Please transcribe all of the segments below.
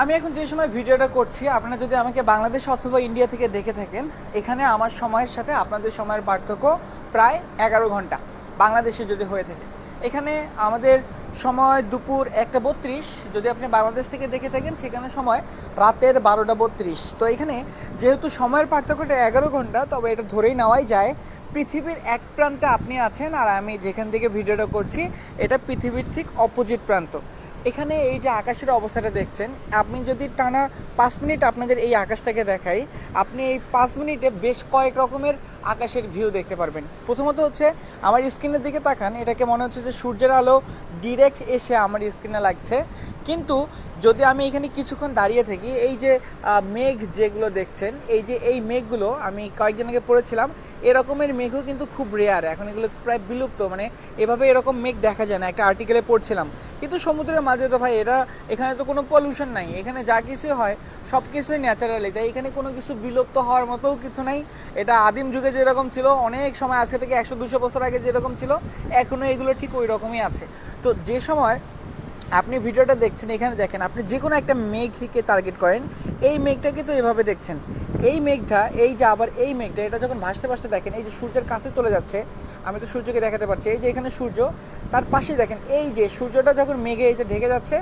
আমি এখন যে সময় ভিডিওটা করছি, আপনারা যদি আমাকে বাংলাদেশ অথবা ইন্ডিয়া থেকে দেখে থাকেন, এখানে আমার সময়ের সাথে আপনাদের সময়ের পার্থক্য প্রায় এগারো ঘণ্টা বাংলাদেশে যদি হয়ে থাকে। এখানে আমাদের সময় দুপুর একটা বত্রিশ, যদি আপনি বাংলাদেশ থেকে দেখে থাকেন, সেখানে সময় রাতের বারোটা বত্রিশ। তো এখানে যেহেতু সময়ের পার্থক্যটা এগারো ঘণ্টা, তবে এটা ধরেই নেওয়াই যায়, পৃথিবীর এক প্রান্তে আপনি আছেন আর আমি যেখান থেকে ভিডিওটা করছি, এটা পৃথিবীর ঠিক অপোজিট প্রান্ত। এখানে এই যে আকাশের অবস্থাটা দেখছেন, আপনি যদি টানা পাঁচ মিনিট আপনাদের এই আকাশটাকে দেখাই, আপনি এই পাঁচ মিনিটে বেশ কয়েক রকমের আকাশের ভিউ দেখতে পারবেন। প্রথমত হচ্ছে, আমার স্ক্রিনের দিকে তাকান, এটাকে মনে হচ্ছে যে সূর্যের আলো ডিরেক্ট এসে আমার স্ক্রিনে লাগছে। কিন্তু যদি আমি এখানে কিছুক্ষণ দাঁড়িয়ে থাকি, এই যে মেঘ যেগুলো দেখছেন, এই যে, এই মেঘগুলো, আমি কয়েকদিন আগে পড়েছিলাম, এরকমের মেঘও কিন্তু খুব রেয়ার এখন এগুলো প্রায় বিলুপ্ত মানে এভাবে এরকম মেঘ দেখা যায় না, একটা আর্টিকেলে পড়ছিলাম। কিন্তু সমুদ্রের মাঝে তো ভাই, এরা, এখানে তো কোনো পলিউশন নাই, এখানে যা কিছুই হয় সব কিছুই ন্যাচারালি তাই এখানে কোনো কিছু বিলুপ্ত হওয়ার মতোও কিছু নাই, এটা আদিম যুগে যেরকম ছিল, অনেক সময় আজকে থেকে একশো, দুশো বছর আগে যেরকম ছিল এখনও এগুলো ঠিক ওই রকমই আছে। তো যে সময় আপনি ভিডিওটা দেখছেন, এখানে দেখেন, আপনি যে কোনো একটা মেঘকে টার্গেট করেন, এই মেঘটাকে তো এভাবে দেখছেন। এই মেঘটা, এই যে আবার এই মেঘটা, এটা যখন ভাসতে ভাসতে দেখেন, এই যে সূর্যের কাছে চলে যাচ্ছে, আমি তো সূর্যকে দেখাতে পারছি, এই যে এখানে সূর্য, তার পাশে দেখেন, এই যে সূর্যটা যখন মেঘে এই যে ঢেকে যাচ্ছে,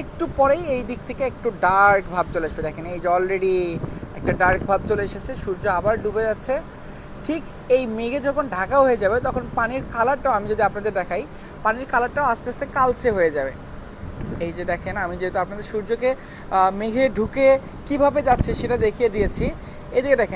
একটু পরেই এই দিক থেকে একটু ডার্ক ভাব চলে আসবে। দেখেন, এই যে অলরেডি একটা ডার্ক ভাব চলে এসেছে, সূর্য আবার ডুবে যাচ্ছে ঠিক এই মেঘে যখন ঢাকা হয়ে যাবে, তখন পানির কালারটাও আমি যদি আপনাদের দেখাই, পানির কালারটাও আস্তে আস্তে কালচে হয়ে যাবে। এই যে দেখেন, আমি যেহেতু আপনাদের সূর্যকে মেঘে ঢুকে কীভাবে যাচ্ছে সেটা দেখিয়ে দিয়েছি। এদিকে দেখেন